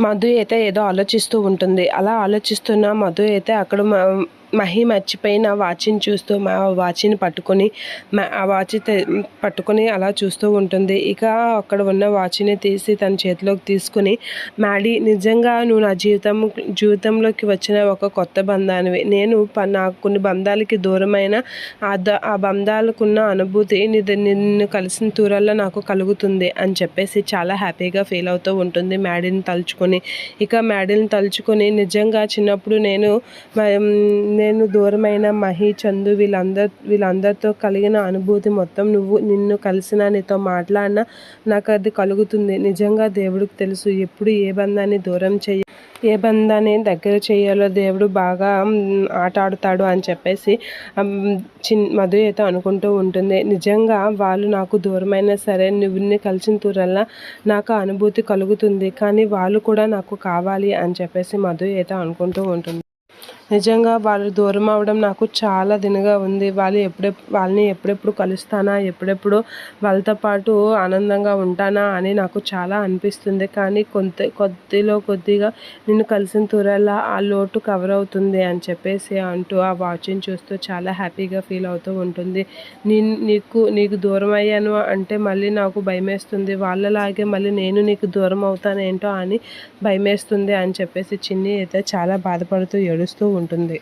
మధు అయితే ఏదో ఆలోచిస్తూ ఉంటుంది. అలా ఆలోచిస్తున్న మధు అయితే అక్కడ మ- మహి మర్చిపోయిన వాచ్ని చూస్తూ మా వాచ్ని పట్టుకొని ఆ వాచ్ పట్టుకొని అలా చూస్తూ ఉంటుంది. ఇక అక్కడ ఉన్న వాచ్ని తీసి తన చేతిలోకి తీసుకుని మ్యాడీ నిజంగా నువ్వు నా జీవితం జీవితంలోకి వచ్చిన ఒక కొత్త బంధానివి. నేను ప- నాకు కొన్ని బంధాలకి దూరమైన ఆ ఆ బంధాలకున్న అనుభూతి నిన్ను కలిసిన తూరల్లో నాకు కలుగుతుంది అని చెప్పేసి చాలా హ్యాపీగా ఫీల్ అవుతూ ఉంటుంది మ్యాడీని తలుచుకొని. ఇక మ్యాడీని తలుచుకొని నిజంగా చిన్నప్పుడు నేను నేను దూరమైన మహి చందు వీళ్ళందరి వీళ్ళందరితో కలిగిన అనుభూతి మొత్తం నువ్వు నిన్ను కలిసిన నీతో మాట్లాడినా నాకు అది కలుగుతుంది. నిజంగా దేవుడికి తెలుసు ఎప్పుడు ఏ బంధాన్ని దూరం చేయ ఏ బంధాన్ని దగ్గర చేయాలో దేవుడు బాగా ఆట ఆడుతాడు అని చెప్పేసి చిన్ మధుయత అనుకుంటూ ఉంటుంది. నిజంగా వాళ్ళు నాకు దూరమైనా సరే నువ్వుని కలిసిన తూరల్లా నాకు అనుభూతి కలుగుతుంది. కానీ వాళ్ళు కూడా నాకు కావాలి అని చెప్పేసి మధుయత అనుకుంటూ ఉంటుంది. నిజంగా వాళ్ళు దూరం అవడం నాకు చాలా దినగా ఉంది. వాళ్ళు ఎప్పుడెప్పుడు వాళ్ళని ఎప్పుడెప్పుడు కలుస్తానా ఎప్పుడెప్పుడు వాళ్ళతో పాటు ఆనందంగా ఉంటానా అని నాకు చాలా అనిపిస్తుంది. కానీ కొంత కొద్దిలో కొద్దిగా నిన్ను కలిసిన తూరల్లా ఆ లోటు కవర్ అవుతుంది అని చెప్పేసి అంటూ ఆ వాచ్ని చూస్తూ చాలా హ్యాపీగా ఫీల్ అవుతూ ఉంటుంది. నేను నీకు నీకు దూరం అయ్యాను అంటే మళ్ళీ నాకు భయమేస్తుంది. వాళ్ళలాగే మళ్ళీ నేను నీకు దూరం అవుతానేంటో అని భయమేస్తుంది అని చెప్పేసి చిన్ని అయితే చాలా బాధపడుతూ ఏడుస్తూ ఉంటుంది.